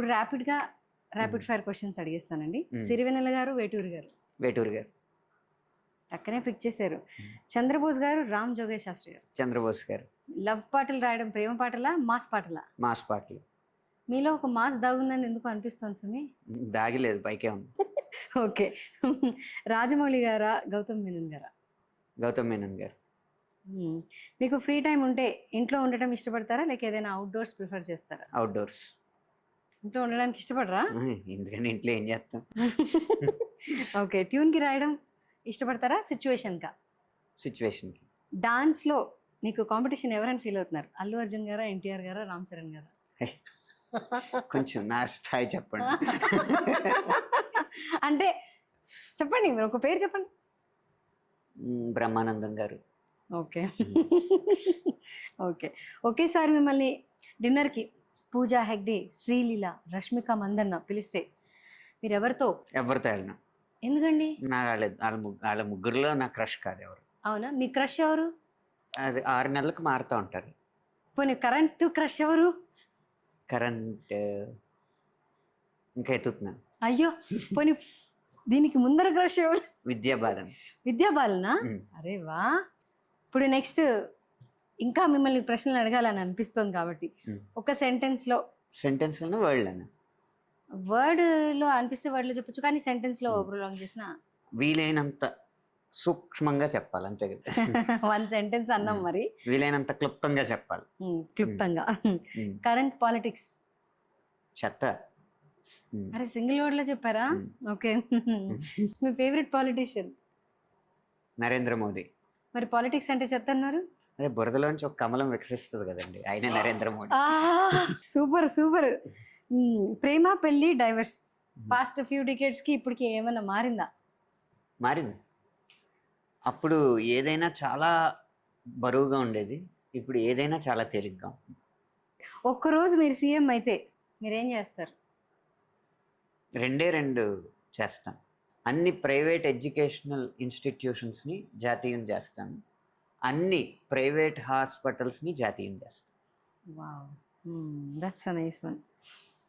ఇప్పుడు ర్యాపిడ్గా rapid fire questions అడిగేస్తానండి. సిరివెన్నెల గారు వేటూరి గారు. వేటూరు గారు. పక్కనే పిక్ చేశారు. చంద్రబోస్ గారు రామ్ జోగేష్ శాస్త్రి గారు. చంద్రబోస్ గారు. లవ్ పాటలు రాయడం ప్రేమ పాటలా మాస్ పాటలా? మాస్ పాటలు. మీలో ఒక మాస్ దాగుందని ఎందుకు అనిపిస్తుంది సుమి? దాగిలేదు పైకే ఉంది. ఓకే. రాజమౌళి గారా గౌతమ్ మీనన్ గారా? గౌతమ్ మేనన్ గారు. మీకు ఫ్రీ టైం ఉంటే ఇంట్లో ఉండటం ఇష్టపడతారా? లేక ఏదైనా అవుట్డోర్స్ ప్రిఫర్ చేస్తారా? అవుట్డోర్స్ ఇంట్లో ఉండడానికి ఇష్టపడరా? ఎందుకంటే ఇంట్లో ఏం చేస్తాం? ఓకే ట్యూన్కి రాయడం ఇష్టపడతారా సిచ్యువేషన్కా? సిచ్యువేషన్కి. డాన్స్లో మీకు కాంపిటీషన్ ఎవరైనా ఫీల్ అవుతున్నారు? అల్లు అర్జున్ గారా ఎన్టీఆర్ గారా రామ్ చరణ్ గారా? కొంచెం నా స్థాయి చెప్పండి. అంటే చెప్పండి మీరు ఒక పేరు చెప్పండి. బ్రహ్మానందం గారు. ఓకే. ఓకే ఒకేసారి మిమ్మల్ని డిన్నర్కి పూజా హెగ్డే శ్రీలీల రష్మిక మందన్న పిలిస్తే మీరు ఎవరితో ఎవరితో వెళ్ళినా. ఎందుకండి? నా వాళ్ళ వాళ్ళ ముగ్గు వాళ్ళ ముగ్గురులో నా క్రష్ కాదు ఎవరు. అవునా? మీ క్రష్ ఎవరు? అది ఆరు నెలలకు మారుతూ ఉంటారు. పోనీ కరెంట్ క్రష్ ఎవరు? కరెంట్ ఇంకా ఎత్తుతున్నాను అయ్యో! పోనీ దీనికి ముందర క్రష్ ఎవరు? విద్యాబాలన్. విద్యాబాలనా? మ్. అరే వా! ఇప్పుడు నెక్స్ట్ ఇంకా మిమ్మల్ని ప్రశ్నలు అడగాలని అనిపిస్తుంది కాబట్టి మ్. ఒక సెంటెన్స్లో సెంటెన్స్లోనే వరల్డ్ వర్డ్లో అనిపిస్తే వర్డ్లో చెప్పొచ్చు కానీ సెంటెన్స్లో. ప్రొలాంగ్ చేసిన వీలైనంత సూక్ష్మంగా చెప్పాలి అంతే కదా? వన్ సెంటెన్స్ అన్నాం మ్. మరి. వీలైనంత క్లుప్తంగా చెప్పాలి. క్లుప్తంగా. కరెంట్ పాలిటిక్స్ చెత్త. అరే సింగిల్ వర్డ్లో చెప్పారా. ఓకే. మీ ఫేవరెట్ పాలిటీషియన్? నరేంద్ర మోదీ. మరి పాలిటిక్స్ అంటే చెత్త అన్నారు? అదే బురదలోంచి ఒక కమలం వికసిస్తుంది కదండి ఆయనే నరేంద్ర మోడీ. Super super. ప్రేమ పెళ్ళి డైవర్స్. పాస్ట్ ఫ్యూ డికేట్స్కి ఇప్పటికి ఏమైనా మారిందా? మారింది. అప్పుడు ఏదైనా చాలా బరువుగా ఉండేది ఇప్పుడు ఏదైనా చాలా తేలిగ్గా. ఒక్కరోజు మీరు సీఎం అయితే మీరేం చేస్తారు? రెండే రెండు చేస్తాం. అన్ని ప్రైవేట్ ఎడ్యుకేషనల్ ఇన్స్టిట్యూషన్స్ని జాతీయం చేస్తాను. అన్ని ప్రైవేట్ హాస్పిటల్స్ని జాతీయం చేస్తాం wow. That's a nice one